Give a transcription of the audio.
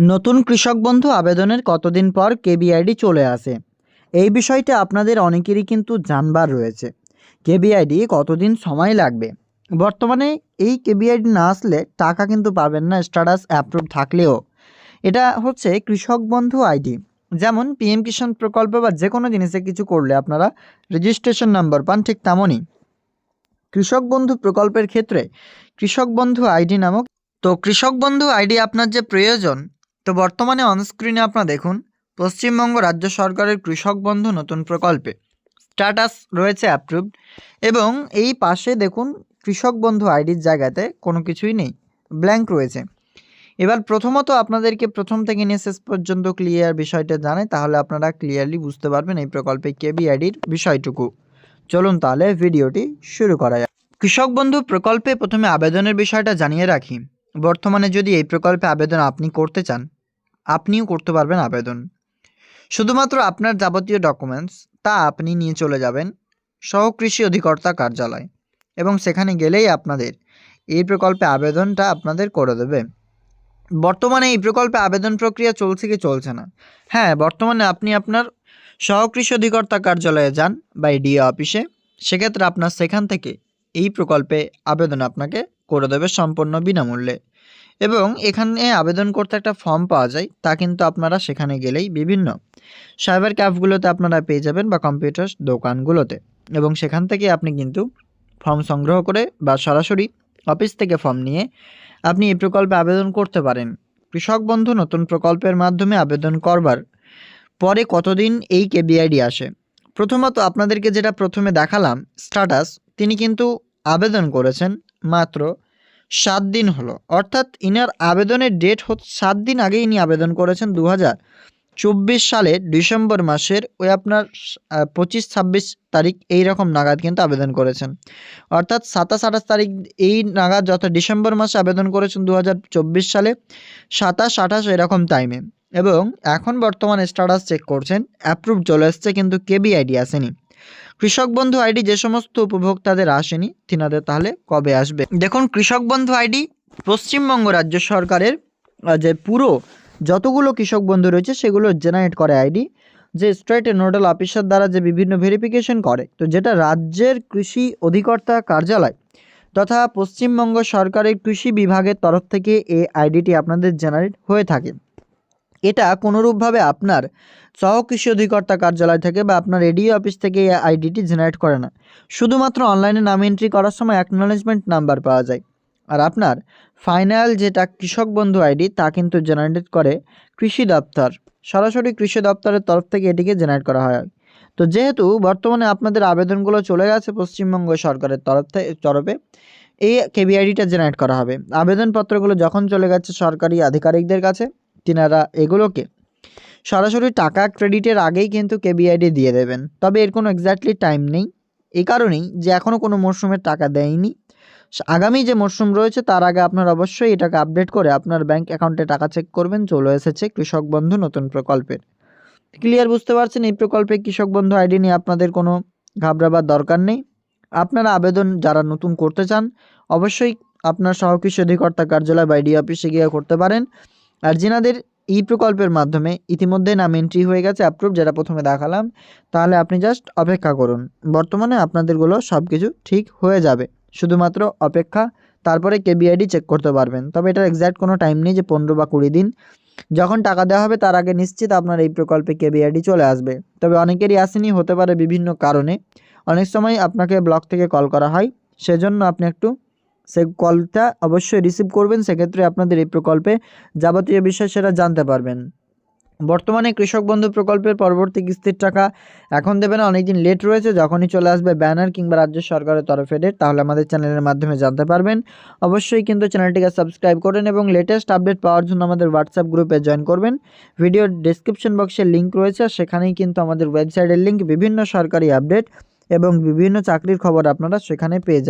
নতুন কৃষক বন্ধু আবেদনের কতদিন পর কেবিআইডি চলে আসে? এই বিষয়টা আপনাদের অনেকেরই কিন্তু জানবার রয়েছে। কেবিআইডি কতদিন সময় লাগবে? বর্তমানে এই কেবিআইডি না আসলে টাকা কিন্তু পাবেন না, স্ট্যাটাস অ্যাপ্রুভ থাকলেও। এটা হচ্ছে কৃষক বন্ধু আইডি। যেমন পিএম কিষাণ প্রকল্প বা যে কোনো জিনিসে কিছু করলে আপনারা রেজিস্ট্রেশন নাম্বার পান ঠিক তেমনই। কৃষক বন্ধু প্রকল্পের ক্ষেত্রে কৃষক বন্ধু আইডি নামক তো কৃষক বন্ধু আইডি আপনার যে প্রয়োজন তো বর্তমানে অনস্ক্রিনে আপনারা দেখুন, পশ্চিমবঙ্গ রাজ্য সরকারের কৃষক বন্ধু নতুন প্রকল্পে। স্ট্যাটাস রয়েছে অ্যাপ্রুভড এবং এই পাশে দেখুন, কৃষক বন্ধু আইডির জায়গাতে কোনো কিছুই নেই ব্ল্যাঙ্ক রয়েছে। এবার প্রথমত আপনাদেরকে প্রথম থেকে নিয়ে শেষ পর্যন্ত ক্লিয়ার বিষয়টা জানে তাহলে আপনারা ক্লিয়ারলি বুঝতে পারবেন এই প্রকল্পে কেবি আইডির বিষয়টুকু। চলুন তাহলে ভিডিওটি শুরু করা যাক। কৃষক বন্ধু প্রকল্পে প্রথমে আবেদনের বিষয়টা জানিয়ে রাখি। বর্তমানে যদি এই প্রকল্পে আবেদন আপনি করতে চান আপনিও করতে পারবেন আবেদন। শুধুমাত্র আপনার যাবতীয় ডকুমেন্টস তা আপনি নিয়ে চলে যাবেন সহ কৃষি অধিকর্তা কার্যালয় এবং সেখানে গেলেই আপনাদের এই প্রকল্পে আবেদনটা আপনাদের করে দেবে। বর্তমানে এই প্রকল্পে আবেদন প্রক্রিয়া চলছে কি চলছে না? হ্যাঁ বর্তমানে আপনি আপনার সহকৃষি অধিকর্তা কার্যালয়ে যান বা ডিএ অফিসে, সেক্ষেত্রে আপনার সেখান থেকে এই প্রকল্পে আবেদন আপনাকে করে দেবে সম্পূর্ণ বিনামূল্যে। এবং এখানে আবেদন করতে একটা ফর্ম পাওয়া যায়, তা কিন্তু আপনারা সেখানে গেলেই বিভিন্ন। সাইবার ক্যাফগুলোতে আপনারা পেয়ে যাবেন বা কম্পিউটার দোকানগুলোতে। এবং সেখান থেকে আপনি কিন্তু ফর্ম সংগ্রহ করে বা সরাসরি অফিস থেকে ফর্ম নিয়ে আপনি এই প্রকল্পে আবেদন করতে পারেন। কৃষক বন্ধু নতুন প্রকল্পের মাধ্যমে আবেদন করবার পরে কতদিন এই কেবিআইডি আসে? প্রথমত আপনাদেরকে যেটা প্রথমে দেখালাম স্ট্যাটাস তিনি কিন্তু আবেদন করেছেন মাত্র সাত দিন হলো। অর্থাৎ ইনার আবেদনের ডেট সাত দিন আগে ইনি আবেদন করেছেন দু চব্বিশ সালের ডিসেম্বর মাসের ওই আপনার পঁচিশ ছাব্বিশ তারিখ এই রকম নাগাদ কিন্তু আবেদন করেছেন। অর্থাৎ সাতাশ আঠাশ তারিখ এই নাগাদ যত ডিসেম্বর মাসে আবেদন করেছেন দু হাজার চব্বিশ সালে, সাতাশ আঠাশ এরকম টাইমে এবং এখন বর্তমানে স্ট্যাটাস চেক করছেন অ্যাপ্রুভ চলে এসছে কিন্তু কেবি আইডি আসেনি। কৃষক বন্ধু আইডি যে সমস্ত উপভোক্তাদের আসেনি, তিনাদের তাহলে কবে আসবে? দেখুন, কৃষক বন্ধু আইডি পশ্চিমবঙ্গ রাজ্য সরকারের যে পুরো যতগুলো কৃষক বন্ধু রয়েছে, সেগুলো জেনারেট করে আইডি, যে স্টেট নোডাল অফিসার দ্বারা যে বিভিন্ন ভেরিফিকেশন করে, তো যেটা রাজ্যের কৃষি অধিকর্তা কার্যালয় তথা পশ্চিমবঙ্গ সরকারের কৃষি বিভাগের তরফ থেকে এই আইডিটি আপনাদের জেনারেট হয়ে থাকে। এটা কোনোরূপভাবে আপনার সহ কৃষি অধিকর্তা কার্যালয় থেকে বা আপনার এডিও অফিস থেকে এই আইডিটি জেনারেট করে না। শুধুমাত্র অনলাইনে নাম এন্ট্রি করার সময় অ্যাকনোলেজমেন্ট নাম্বার পাওয়া যায়। আর আপনার ফাইনাল যেটা কৃষক বন্ধু আইডি, তা কিন্তু জেনারেট করে কৃষি দপ্তর। সরাসরি কৃষি দপ্তরের তরফ থেকে এটিকে জেনারেট করা হয়। তো যেহেতু বর্তমানে আপনাদের আবেদনগুলো চলে গেছে পশ্চিমবঙ্গ সরকারের তরফ থেকে তরফে, এই কেবিআইডিটা জেনারেট করা হবে। আবেদনপত্রগুলো যখন চলে গেছে সরকারি আধিকারিকদের কাছে তিনারা এগুলোকে। সরাসরি টাকা ক্রেডিটের আগেই কিন্তু কেবিআইডি দিয়ে দেবেন। তবে এর কোনো এক্স্যাক্টলি টাইম নেই। এই কারণেই যে এখনও কোনো মরশুমের টাকা দেয়নি। আগামী যে মরশুম রয়েছে তার আগে আপনার অবশ্যই এটাকে আপডেট করে আপনার ব্যাংক অ্যাকাউন্টে টাকা চেক করবেন। চলে এসেছে কৃষক বন্ধু নতুন প্রকল্পের। ক্লিয়ার বুঝতে পারছেন এই প্রকল্পে কৃষক বন্ধু আইডি নিয়ে আপনাদের কোনো ঘাবড়াবার দরকার নেই। আপনারা আবেদন যারা নতুন করতে চান, অবশ্যই আপনার সহকৃষি অধিকর্তা কার্যালয় বা ডি অফিসে গিয়ে করতে পারেন। আর যেনাদের এই প্রকল্পের মাধ্যমে ইতিমধ্যে নাম এন্ট্রি হয়ে গেছে অ্যাপ্রুভ যেটা প্রথমে দেখালাম। তাহলে আপনি জাস্ট অপেক্ষা করুন। বর্তমানে আপনাদেরগুলো সব কিছু ঠিক হয়ে যাবে। শুধুমাত্র অপেক্ষা, তারপরে কেবিআইডি চেক করতে পারবেন। তবে এটার এক্স্যাক্ট কোনো টাইম নেই যে পনেরো বা কুড়ি দিন। যখন টাকা দেওয়া হবে, তার আগে নিশ্চিত আপনার এই প্রকল্পে কেবিআইডি চলে আসবে। তবে অনেকেরই আসেনি, হতে পারে বিভিন্ন কারণে। অনেক সময় আপনাকে ব্লক থেকে কল করা হয়। সেজন্য আপনি একটু সে কলটা অবশ্যই রিসিভ করবেন, সেক্ষেত্রে আপনাদের এই প্রকল্পে যাবতীয় বিষয় সেটা জানতে পারবেন। বর্তমানে কৃষক বন্ধু প্রকল্পের পরবর্তী কিস্তির টাকা এখন দেবে না, অনেকদিন লেট রয়েছে, যখনই চলে আসবে ব্যানার কিংবা রাজ্য সরকারের তরফে ডেট তাহলে আমাদের চ্যানেলের মাধ্যমে জানতে পারবেন। অবশ্যই কিন্তু চ্যানেলটিকে সাবস্ক্রাইব করেন এবং লেটেস্ট আপডেট পাওয়ার জন্য আমাদের হোয়াটসঅ্যাপ গ্রুপে জয়েন করবেন। ভিডিওর ডিসক্রিপশন বক্সে লিঙ্ক রয়েছে সেখানেই কিন্তু আমাদের ওয়েবসাইটের লিঙ্ক বিভিন্ন সরকারি আপডেট এবং বিভিন্ন চাকরির খবর আপনারা সেখানে পেয়ে